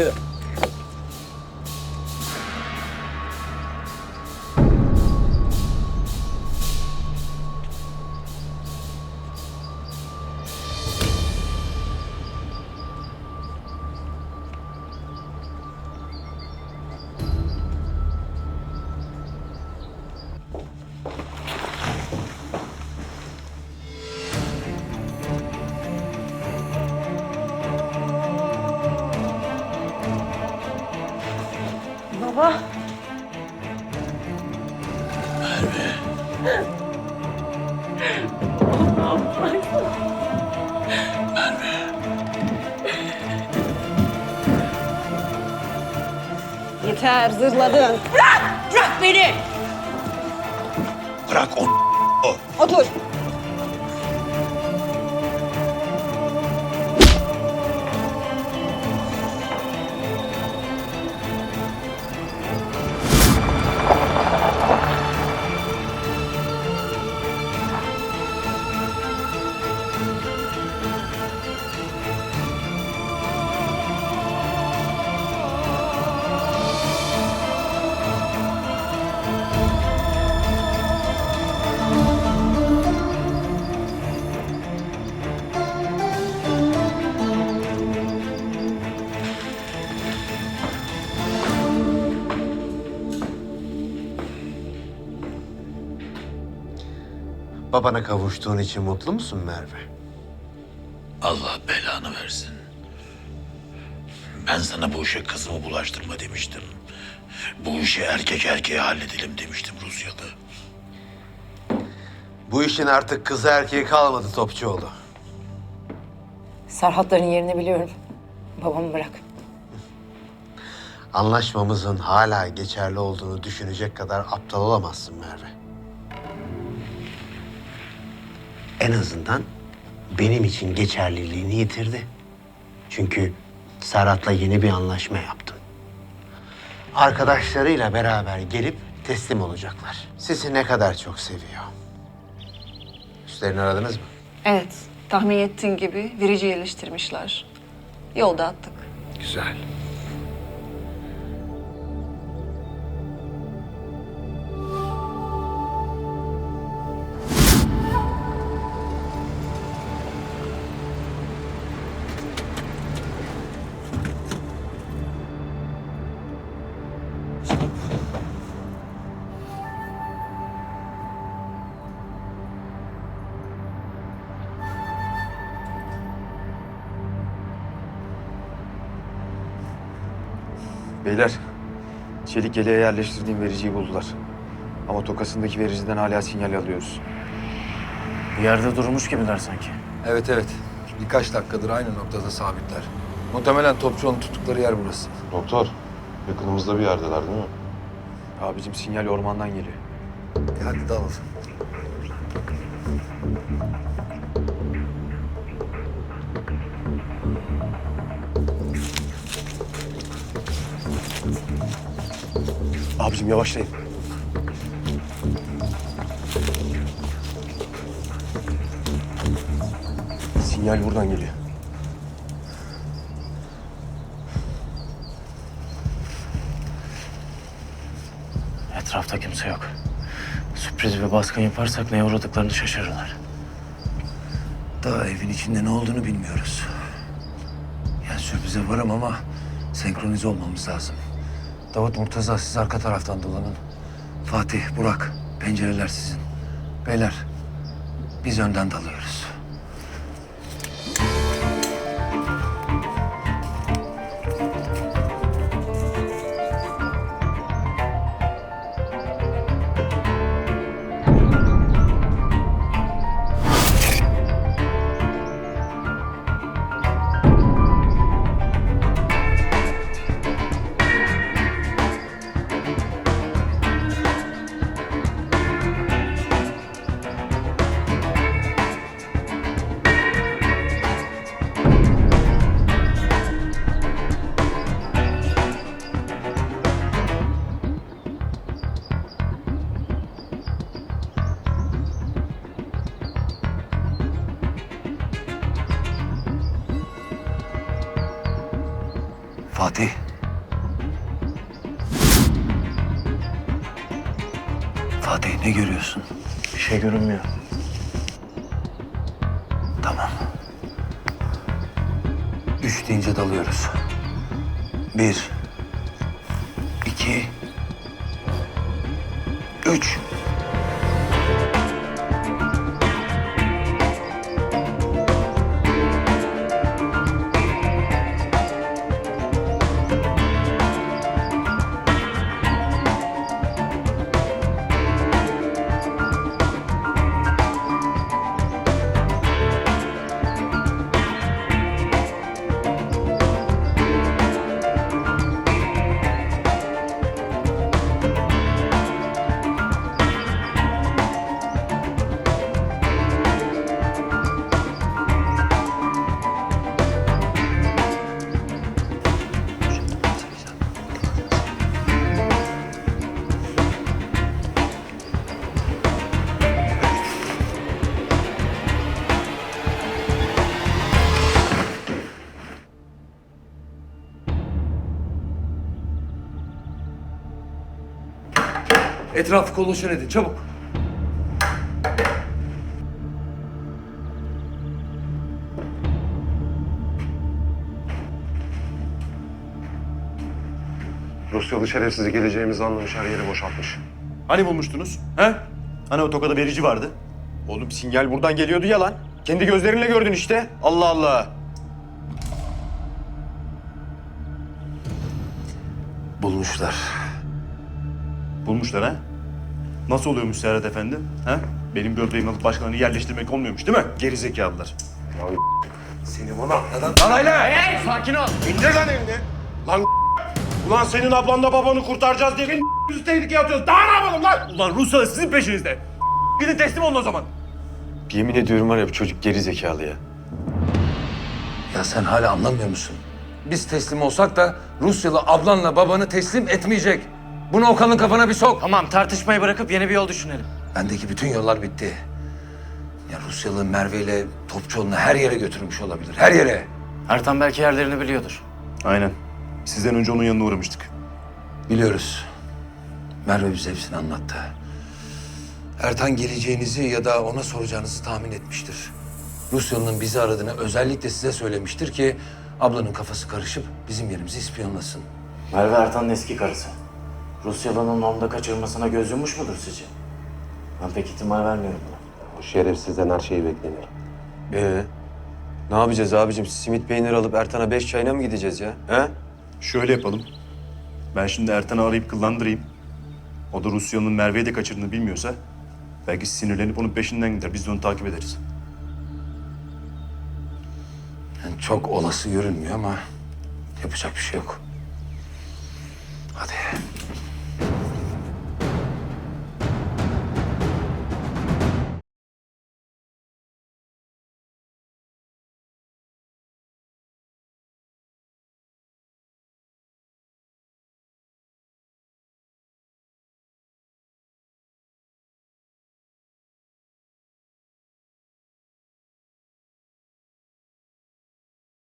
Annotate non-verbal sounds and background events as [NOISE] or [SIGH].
Yeah. Baba. Yeter zırladın. Bırak! Bırak beni! Bırak o Otur. Babana kavuştuğun için mutlu musun Merve? Allah belanı versin. Ben sana bu işe kızımı bulaştırma demiştim. Bu işi erkek erkeğe halledelim demiştim Rusyalı. Bu işin artık kızı erkeği kalmadı Topçuoğlu. Serhatların yerini biliyorum. Babamı bırak. Anlaşmamızın hala geçerli olduğunu düşünecek kadar aptal olamazsın Merve. En azından benim için geçerliliğini yitirdi. Çünkü Serhat'la yeni bir anlaşma yaptım. Arkadaşlarıyla beraber gelip teslim olacaklar. Sizi ne kadar çok seviyor. Üstlerini aradınız mı? Evet, tahmin ettiğin gibi verici yerleştirmişler. Yolda attık. Güzel. Beyler, çelik yeleğe yerleştirdiğim vericiyi buldular. Ama tokasındaki vericiden hala sinyal alıyoruz. Bir yerde durmuş gibiler sanki. Evet evet. Birkaç dakikadır aynı noktada sabitler. Muhtemelen Topçuoğlu'nun tuttukları yer burası. Doktor, yakınımızda bir yerdeler değil mi? Abicim sinyal ormandan geliyor. E hadi dağılın. Abicim yavaşlayın. Sinyal buradan geliyor. Etrafta kimse yok. Sürpriz bir baskın yaparsak neye uğradıklarını şaşırırlar. Daha evin içinde ne olduğunu bilmiyoruz. Yani sürprize varım ama senkronize olmamız lazım. Davut Murtaza siz arka taraftan dolanın. Fatih, Burak, pencereler sizin. Beyler, biz önden dalıyoruz. Fatih. Fatih ne görüyorsun? Bir şey görünmüyor. Tamam. Üç deyince dalıyoruz. Bir. iki, Üç. Etrafı koluşun edin çabuk. Rusyalı şerefsizi geleceğimizi anlamış her yeri boşaltmış. Hani bulmuştunuz? He? Hani o tokada verici vardı? Oğlum sinyal buradan geliyordu ya lan. Kendi gözlerinle gördün işte. Allah Allah. Bulmuşlar. Bulmuşlar ha? Nasıl oluyormuş Serhat Efendi? Ha? Benim böbreğimi alıp başkalarını yerleştirmek olmuyormuş değil mi? Geri zekalılar. Seni bana... Sakin ol. İndir lan elini! Lan [LAUGHS] Ulan senin ablanla babanı kurtaracağız diye yüzü [LAUGHS] tehlikeye atıyoruz. Daha ne yapalım lan? Ulan Rusya sizin peşinizde. Gidin teslim olun o zaman. Yemin ediyorum var ya bu çocuk geri zekalı ya. Ya sen hala anlamıyor musun? Biz teslim olsak da Rusyalı ablanla babanı teslim etmeyecek. Bunu Okan'ın kafana bir sok. Tamam tartışmayı bırakıp yeni bir yol düşünelim. Bendeki bütün yollar bitti. Ya Rusyalı Merve ile Topçuoğlu'nu her yere götürmüş olabilir. Her yere. Ertan belki yerlerini biliyordur. Aynen. Sizden önce onun yanına uğramıştık. Biliyoruz. Merve bize hepsini anlattı. Ertan geleceğinizi ya da ona soracağınızı tahmin etmiştir. Rusyalı'nın bizi aradığını özellikle size söylemiştir ki ablanın kafası karışıp bizim yerimizi ispiyonlasın. Merve Ertan'ın eski karısı. Rusyalı'nın onda kaçırmasına göz yummuş mudur sizce? Ben pek ihtimal vermiyorum buna. Bu şerefsizden her şeyi beklenir. Ee, ne yapacağız abicim? Simit peynir alıp Ertan'a beş çayına mı gideceğiz ya? He? Şöyle yapalım. Ben şimdi Ertan'ı arayıp kıllandırayım. O da Rusya'nın Merve'yi de kaçırdığını bilmiyorsa... ...belki sinirlenip onun peşinden gider. Biz de onu takip ederiz. Yani çok olası görünmüyor ama yapacak bir şey yok. Hadi.